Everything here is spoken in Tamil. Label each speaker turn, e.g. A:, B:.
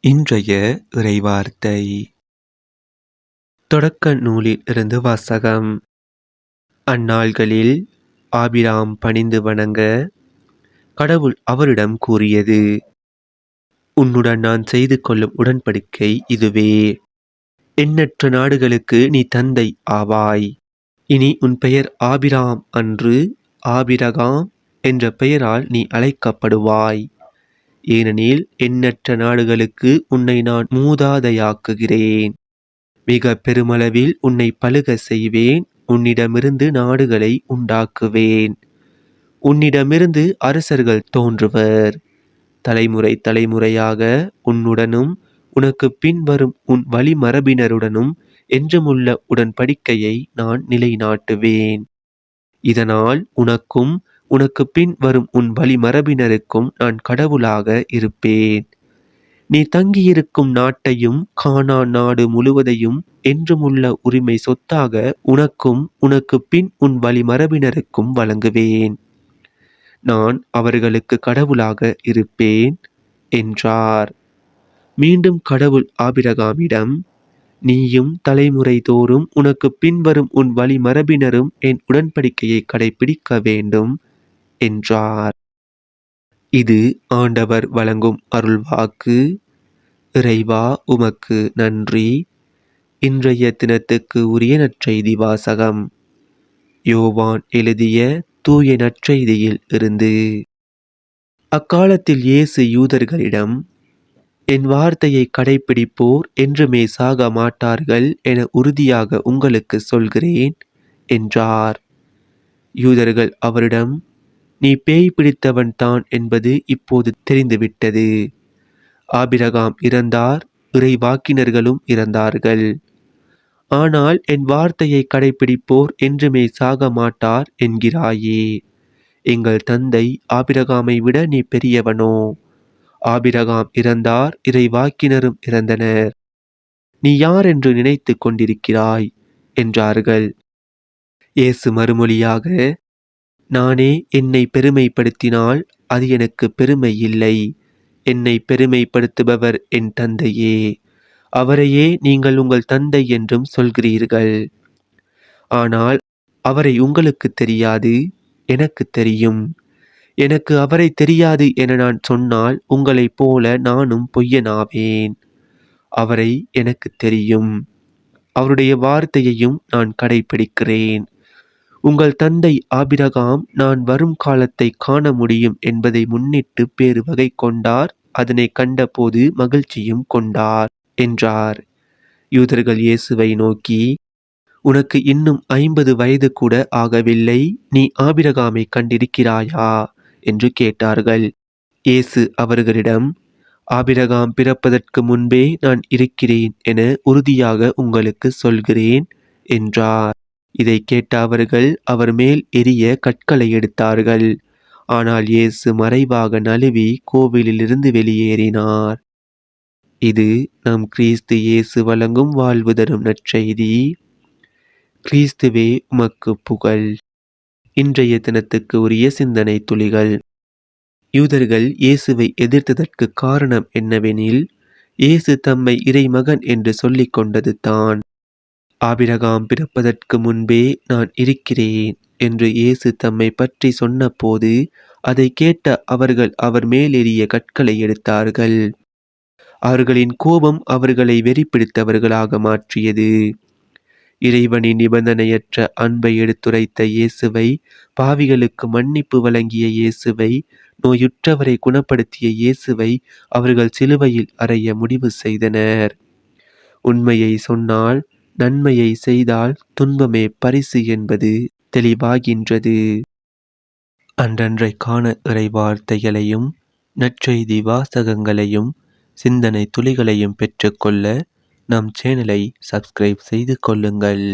A: இன்றைய இறைவார்த்தை. தொடக்க நூலில் இருந்து வாசகம். அந்நாள்களில் ஆபிராம் பணிந்து வணங்க கடவுள் அவரிடம் கூறியது. உன்னுடன் நான் செய்து கொள்ளும் உடன்படிக்கை இதுவே. எண்ணற்ற நாடுகளுக்கு நீ தந்தை ஆவாய். இனி உன் பெயர் ஆபிராம் அன்று ஆபிரகாம் என்ற பெயரால் நீ அழைக்கப்படுவாய். ஏனெனில் எண்ணற்ற நாடுகளுக்கு உன்னை நான் மூதாதையாக்குகிறேன். மிக பெருமளவில் உன்னை பழுக செய்வேன். உன்னிடமிருந்து நாடுகளை உண்டாக்குவேன். உன்னிடமிருந்து அரசர்கள் தோன்றுவர். தலைமுறை தலைமுறையாக உன்னுடனும் உனக்கு பின்வரும் உன் வழிமரபினருடனும் என்றுமுள்ள உடன்படிக்கையை நான் நிலைநாட்டுவேன். இதனால் உனக்கும் உனக்கு பின் வரும் உன் வழிமரபினருக்கும் நான் கடவுளாக இருப்பேன். நீ தங்கியிருக்கும் நாட்டையும் கானா நாடு முழுவதையும் என்றுமுள்ள உரிமை சொத்தாக உனக்கும் உனக்கு பின் உன் வழிமரபினருக்கும் வழங்குவேன். நான் அவர்களுக்கு கடவுளாக இருப்பேன் என்றார். மீண்டும் கடவுள் ஆபிரகாமிடம் நீயும் தலைமுறை தோறும் உனக்கு பின்வரும் உன் வழிமரபினரும் என் உடன்படிக்கையை கடைபிடிக்க வேண்டும். என்றார். இது ஆண்டவர் வழங்கும் அருள்வாக்கு. இறைவா உமக்கு நன்றி. இன்றைய தினத்துக்கு உரிய நற்செய்தி வாசகம். யோவான் எழுதிய தூய நற்செய்தியில் இருந்து அக்காலத்தில் இயேசு யூதர்களிடம் என் வார்த்தையை கடைப்பிடிப்போர் என்றுமே சாக மாட்டார்கள் என உறுதியாக உங்களுக்கு சொல்கிறேன் என்றார். யூதர்கள் அவரிடம் நீ பேய் பிடித்தவன் தான் என்பது இப்போது தெரிந்துவிட்டது. ஆபிரகாம் இறந்தார் இறைவாக்கினர்களும் இறந்தார்கள். ஆனால் என் வார்த்தையை கடைபிடிப்போர் என்றுமே சாக மாட்டார் என்கிறாயே. எங்கள் தந்தை ஆபிரகாமை விட நீ பெரியவனோ? ஆபிரகாம் இறந்தார் இறைவாக்கினரும் இறந்தனர். நீ யார் என்று நினைத்து கொண்டிருக்கிறாய்? என்றார்கள். இயேசு மறுமொழியாக நானே என்னை பெருமைப்படுத்தினால் அது எனக்கு பெருமை இல்லை என்னை பெருமைப்படுத்துபவர் என் தந்தையே. அவரையே நீங்கள் உங்கள் தந்தை என்றும் சொல்கிறீர்கள். ஆனால் அவரை உங்களுக்கு தெரியாது எனக்கு தெரியும். எனக்கு அவரை தெரியாது என நான் சொன்னால் உங்களைப் போல நானும் பொய்யனாவேன். அவரை எனக்கு தெரியும். அவருடைய வார்த்தையையும் நான் கடைபிடிக்கிறேன் உங்கள் தந்தை ஆபிரகாம் நான் வரும் காலத்தை காண முடியும் என்பதை முன்னிட்டு பேறு வகை கொண்டார். அதனை கண்டபோது மகிழ்ச்சியும் கொண்டார் என்றார். யூதர்கள் இயேசுவை நோக்கி உனக்கு இன்னும் ஐம்பது வயது கூட ஆகவில்லை. நீ ஆபிரகாமை கண்டிருக்கிறாயா? என்று கேட்டார்கள். இயேசு அவர்களிடம் ஆபிரகாம் பிறப்பதற்கு முன்பே நான் இருக்கிறேன் என உறுதியாக உங்களுக்கு சொல்கிறேன் என்றார். இதை கேட்ட அவர்கள் அவர் மேல் எரிய கற்களை எடுத்தார்கள். ஆனால் இயேசு மறைவாக நழுவி கோவிலிலிருந்து வெளியேறினார். இது நம் கிறிஸ்து இயேசு வழங்கும் வாழ்வு தரும் நற்செய்தி. கிறிஸ்துவே உமக்கு புகழ். இன்றைய தினத்துக்கு உரிய சிந்தனை துளிகள். யூதர்கள் இயேசுவை எதிர்த்ததற்கு காரணம் என்னவெனில் இயேசு தம்மை இறைமகன் என்று சொல்லிக் கொண்டது தான் ஆபிரகாம் பிறப்பதற்கு முன்பே நான் இருக்கிறேன் என்று இயேசு தம்மை பற்றி சொன்னபோது அதை கேட்ட அவர்கள் அவர் மேலெறிய கற்களை எடுத்தார்கள். அவர்களின் கோபம் அவர்களை வெறிப்பிடித்தவர்களாக மாற்றியது. இறைவனின் நிபந்தனையற்ற அன்பை எடுத்துரைத்த இயேசுவை பாவிகளுக்கு மன்னிப்பு வழங்கிய இயேசுவை நோயுற்றவரை குணப்படுத்திய இயேசுவை அவர்கள் சிலுவையில் அறைய முடிவு செய்தனர். உண்மையை சொன்னால் நன்மையை செய்தால் துன்பமே பரிசு என்பது தெளிவாகின்றது. அன்றன்றைக்கான இறைவார்த்தைகளையும் நற்செய்தி வாசகங்களையும் சிந்தனை துளிகளையும் பெற்றுக்கொள்ள நம் சேனலை சப்ஸ்கிரைப் செய்து கொள்ளுங்கள்.